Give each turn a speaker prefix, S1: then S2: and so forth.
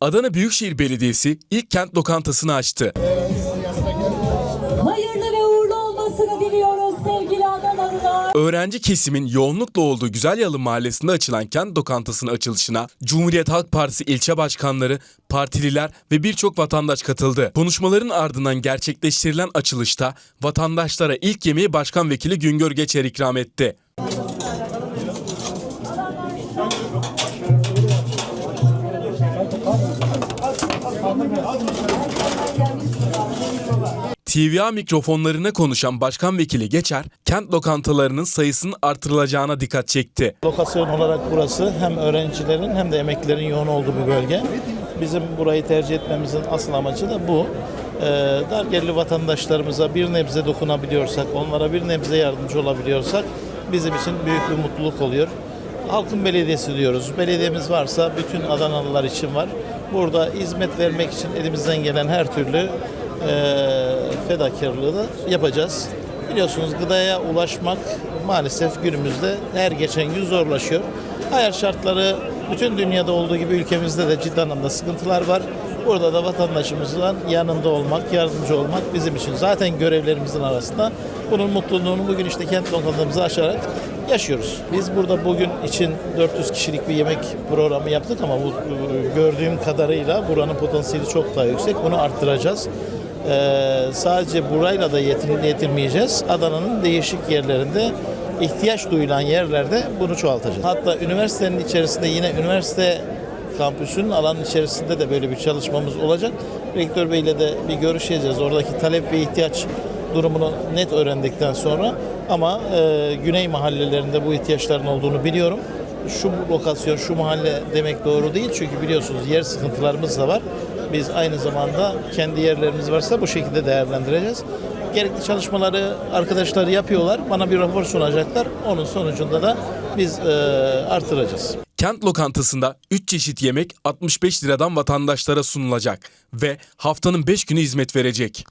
S1: Adana Büyükşehir Belediyesi ilk kent lokantasını açtı.
S2: Hayırlı ve uğurlu olmasını diliyoruz sevgili Adanalılar.
S1: Öğrenci kesimin yoğunlukla olduğu Güzelyalı Mahallesi'nde açılan kent lokantasının açılışına Cumhuriyet Halk Partisi ilçe başkanları, partililer ve birçok vatandaş katıldı. Konuşmaların ardından gerçekleştirilen açılışta vatandaşlara ilk yemeği Başkan Vekili Güngör Geçer ikram etti. TVA mikrofonlarına konuşan Başkan Vekili Geçer, kent lokantalarının sayısının artırılacağına dikkat çekti.
S3: Lokasyon olarak burası hem öğrencilerin hem de emeklilerin yoğun olduğu bir bölge. Bizim burayı tercih etmemizin asıl amacı da bu. Ee, dar gelirli vatandaşlarımıza bir nebze dokunabiliyorsak, onlara bir nebze yardımcı olabiliyorsak bizim için büyük bir mutluluk oluyor. Halkın belediyesi diyoruz. Belediyemiz varsa bütün Adanalılar için var. Burada hizmet vermek için elimizden gelen her türlü e, fedakarlığı da yapacağız. Biliyorsunuz gıdaya ulaşmak maalesef günümüzde her geçen gün zorlaşıyor. Hayat şartları bütün dünyada olduğu gibi ülkemizde de ciddi anlamda sıkıntılar var. Burada da vatandaşımızın yanında olmak, yardımcı olmak bizim için zaten görevlerimizin arasında. Bunun mutluluğunu bugün işte kent lokantamızı açarak yaşıyoruz. Biz burada bugün için 400 kişilik bir yemek programı yaptık ama bu gördüğüm kadarıyla buranın potansiyeli çok daha yüksek. Bunu arttıracağız. Ee, sadece burayla da yetin, yetinmeyeceğiz. Adana'nın değişik yerlerinde ihtiyaç duyulan yerlerde bunu çoğaltacağız. Hatta üniversitenin içerisinde yine üniversite kampüsünün alanın içerisinde de böyle bir çalışmamız olacak. Rektör Bey ile de bir görüşeceğiz. Oradaki talep ve ihtiyaç durumunu net öğrendikten sonra ama e, güney mahallelerinde bu ihtiyaçların olduğunu biliyorum. Şu lokasyon, şu mahalle demek doğru değil çünkü biliyorsunuz yer sıkıntılarımız da var. Biz aynı zamanda kendi yerlerimiz varsa bu şekilde değerlendireceğiz. Gerekli çalışmaları arkadaşlar yapıyorlar. Bana bir rapor sunacaklar. Onun sonucunda da biz e, artıracağız.
S1: Kent lokantasında 3 çeşit yemek 65 liradan vatandaşlara sunulacak ve haftanın 5 günü hizmet verecek.